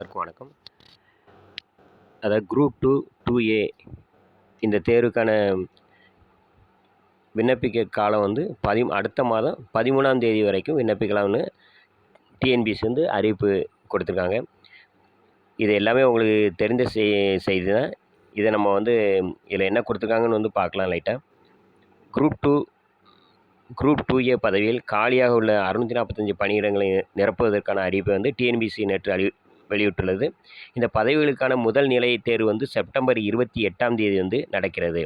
எல்லாருக்கும் வணக்கம். அதாவது குரூப் டூ டூ ஏ இந்த தேர்வுக்கான விண்ணப்பிக்க காலம் வந்து பதி அடுத்த மாதம் பதிமூணாம் தேதி வரைக்கும் விண்ணப்பிக்கலாம்னு டிஎன்பிசி வந்து அறிவிப்பு கொடுத்துருக்காங்க. இது எல்லாமே உங்களுக்கு தெரிந்த செய் செய்தி தான். இதை நம்ம வந்து இதில் என்ன கொடுத்துருக்காங்கன்னு வந்து பார்க்கலாம் லைட்டாக group two group two A பதவியில் காலியாக உள்ள அறுநூற்றி நாற்பத்தஞ்சு பணியிடங்களை நிரப்புவதற்கான அறிவிப்பை வந்து டிஎன்பிசி நேற்று அறி வெளியிட்டுள்ளது. இந்த பதவிகளுக்கான முதல் நிலை தேர்வு வந்து செப்டம்பர் இருபத்தி எட்டாம் தேதி வந்து நடக்கிறது.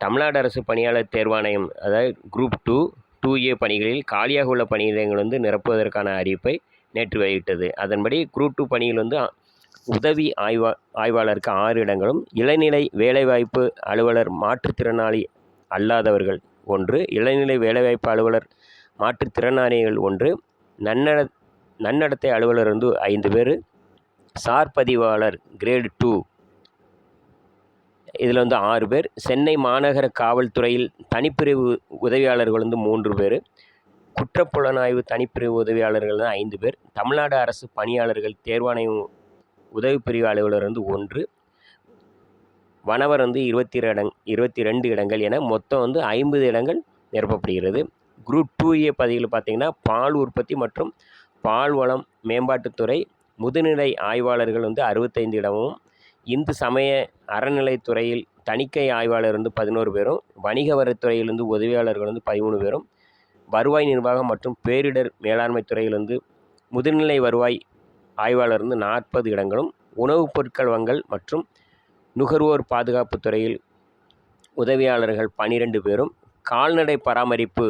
தமிழ்நாடு அரசு பணியாளர் தேர்வாணையம் அதாவது குரூப் டூ டூ ஏ பணிகளில் காலியாக உள்ள பணியிடங்கள் வந்து நிரப்புவதற்கான அறிவிப்பை நேற்று வெளியிட்டது. அதன்படி குரூப் டூ பணியில் வந்து உதவி ஆய்வா ஆய்வாளருக்கு ஆறு இடங்களும் இளநிலை வேலைவாய்ப்பு அலுவலர் மாற்றுத்திறனாளி அல்லாதவர்கள் ஒன்று இளநிலை வேலைவாய்ப்பு அலுவலர் மாற்றுத்திறனாளிகள் ஒன்று நன்னட நன்னடத்தை அலுவலர் வந்து ஐந்து பேர் சார் பதிவாளர் கிரேடு டூ இதில் வந்து ஆறு பேர். சென்னை மாநகர காவல்துறையில் தனிப்பிரிவு உதவியாளர்கள் வந்து மூன்று பேர். குற்றப்புலனாய்வு தனிப்பிரிவு உதவியாளர்கள் தான் ஐந்து பேர். தமிழ்நாடு அரசு பணியாளர்கள் தேர்வாணையம் உதவி பிரிவு அலுவலர் வந்து ஒன்று. வனவர் வந்து இருபத்தி இடங் இருபத்தி ரெண்டு இடங்கள் என மொத்தம் வந்து ஐம்பது இடங்கள் நிரப்பப்படுகிறது. குரூப் டூ ஏ பதவியில் பார்த்திங்கன்னா பால் உற்பத்தி மற்றும் பால் வளம் மேம்பாட்டுத்துறை முதுநிலை ஆய்வாளர்கள் வந்து அறுபத்தைந்து இடமும் இந்து சமய அறநிலைத்துறையில் தணிக்கை ஆய்வாளர் வந்து பதினோரு பேரும் வணிக வரித்துறையில் வந்து உதவியாளர்கள் வந்து பதிமூணு பேரும் வருவாய் நிர்வாகம் மற்றும் பேரிடர் மேலாண்மை துறையிலிருந்து முதுநிலை வருவாய் ஆய்வாளர் வந்து நாற்பது இடங்களும் உணவுப் பொருட்கள் வங்கல் மற்றும் நுகர்வோர் பாதுகாப்பு துறையில் உதவியாளர்கள் பனிரெண்டு பேரும் கால்நடை பராமரிப்பு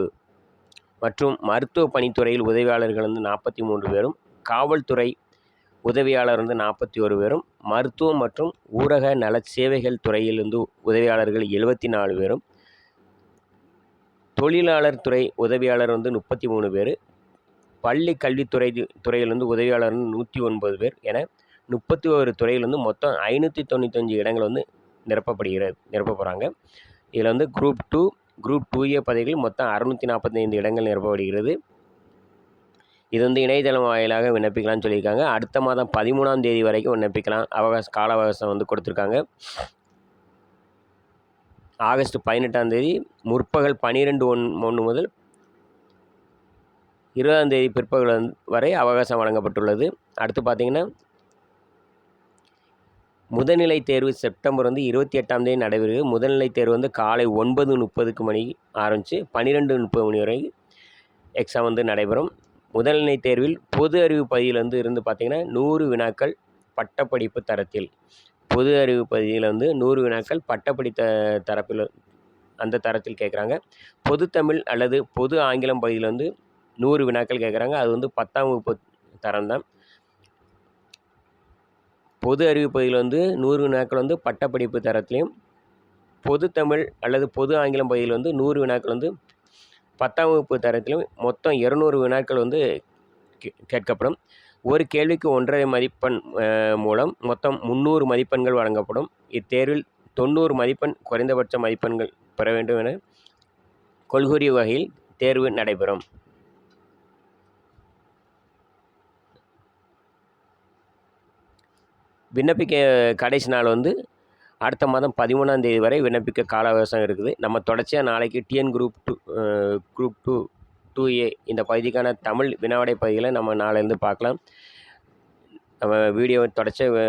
மற்றும் மருத்துவ பணித்துறையில் உதவியாளர்கள் வந்து நாற்பத்தி மூன்று பேரும் காவல்துறை உதவியாளர் வந்து நாற்பத்தி ஒரு பேரும் மருத்துவம் மற்றும் ஊரக நல சேவைகள் துறையிலிருந்து உதவியாளர்கள் எழுபத்தி நாலு பேரும் தொழிலாளர் துறை உதவியாளர் வந்து முப்பத்தி மூணு பேர் பள்ளி கல்வித்துறை துறையிலிருந்து உதவியாளர் வந்து நூற்றி ஒன்பது பேர் என முப்பத்தி ஒரு துறையில் வந்து மொத்தம் ஐநூற்றி தொண்ணூத்தஞ்சு இடங்கள் வந்து நிரப்பப்படுகிறது நிரப்ப போகிறாங்க இதில் வந்து group two group two A பதவிகள் மொத்தம் அறுநூற்றி நாற்பத்தைந்து இடங்கள் நிரப்பப்படுகிறது. இது வந்து இணையதளம் வாயிலாக விண்ணப்பிக்கலாம்னு சொல்லியிருக்காங்க. அடுத்த மாதம் பதிமூணாம் தேதி வரைக்கும் விண்ணப்பிக்கலாம். அவகாசம் கால அவகாசம் வந்து கொடுத்துருக்காங்க. ஆகஸ்ட் பதினெட்டாம் தேதி முற்பகல் பன்னிரெண்டு ஒன் ஒன்று முதல் இருபதாம் தேதி பிற்பகல் வரை அவகாசம் வழங்கப்பட்டுள்ளது. அடுத்து பார்த்திங்கன்னா முதல்நிலை தேர்வு செப்டம்பர் வந்து இருபத்தி எட்டாம் தேதி நடைபெறுகிறது முதல்நிலை தேர்வு வந்து காலை ஒன்பது முப்பதுக்கு மணி ஆரம்பித்து பன்னிரெண்டு முப்பது மணி வரை எக்ஸாம் வந்து நடைபெறும். முதல்நிலை தேர்வில் பொது அறிவு பகுதியில் வந்து இருந்து பார்த்திங்கன்னா நூறு வினாக்கள் பட்டப்படிப்பு தரத்தில். பொது அறிவு பகுதியில் வந்து நூறு வினாக்கள் பட்டப்படி த தரப்பில் அந்த தரத்தில் கேட்குறாங்க பொதுத்தமிழ் அல்லது பொது ஆங்கிலம் பகுதியில் வந்து நூறு வினாக்கள் கேட்குறாங்க அது வந்து பத்தாம் வகுப்பு தரம் தான். பொது அறிவு பகுதியில் வந்து நூறு வினாக்கள் வந்து பட்டப்படிப்பு தரத்துலேயும் பொது தமிழ் அல்லது பொது ஆங்கிலம் பகுதியில் வந்து நூறு வினாக்கள் வந்து பத்தாம் வகுப்பு தரத்திலும் மொத்தம் இரநூறு வினாக்கள் வந்து கேட்கப்படும். ஒரு கேள்விக்கு ஒன்றரை மதிப்பெண் மூலம் மொத்தம் முந்நூறு மதிப்பெண்கள் வழங்கப்படும். இத்தேர்வில் தொண்ணூறு மதிப்பெண் குறைந்தபட்ச மதிப்பெண்கள் பெற வேண்டும் என கொள்கூறிய வகையில் தேர்வு நடைபெறும். விண்ணப்பிக்க கடைசி நாள் வந்து அடுத்த மாதம் பதிமூணாம் தேதி வரை விண்ணப்பிக்க கால அவகாசம் இருக்குது. நம்ம தொடர்ச்சியாக நாளைக்கு TN group two group two two A இந்த பகுதிக்கான தமிழ் வினாவடை பகுதிகளை நம்ம நாளையிலேருந்து பார்க்கலாம். நம்ம வீடியோவை தொடர்ச்சியாக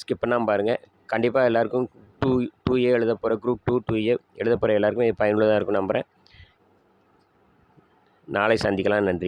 ஸ்கிப் பண்ணாமல் பாருங்கள் கண்டிப்பாக எல்லாேருக்கும் டூ டூ ஏ எழுத போகிற குரூப் டூ டூ ஏ எழுத போகிற எல்லாருக்கும் இது பயனுள்ளதாக இருக்கும் நம்புகிறேன் நாளை சந்திக்கலாம். நன்றி.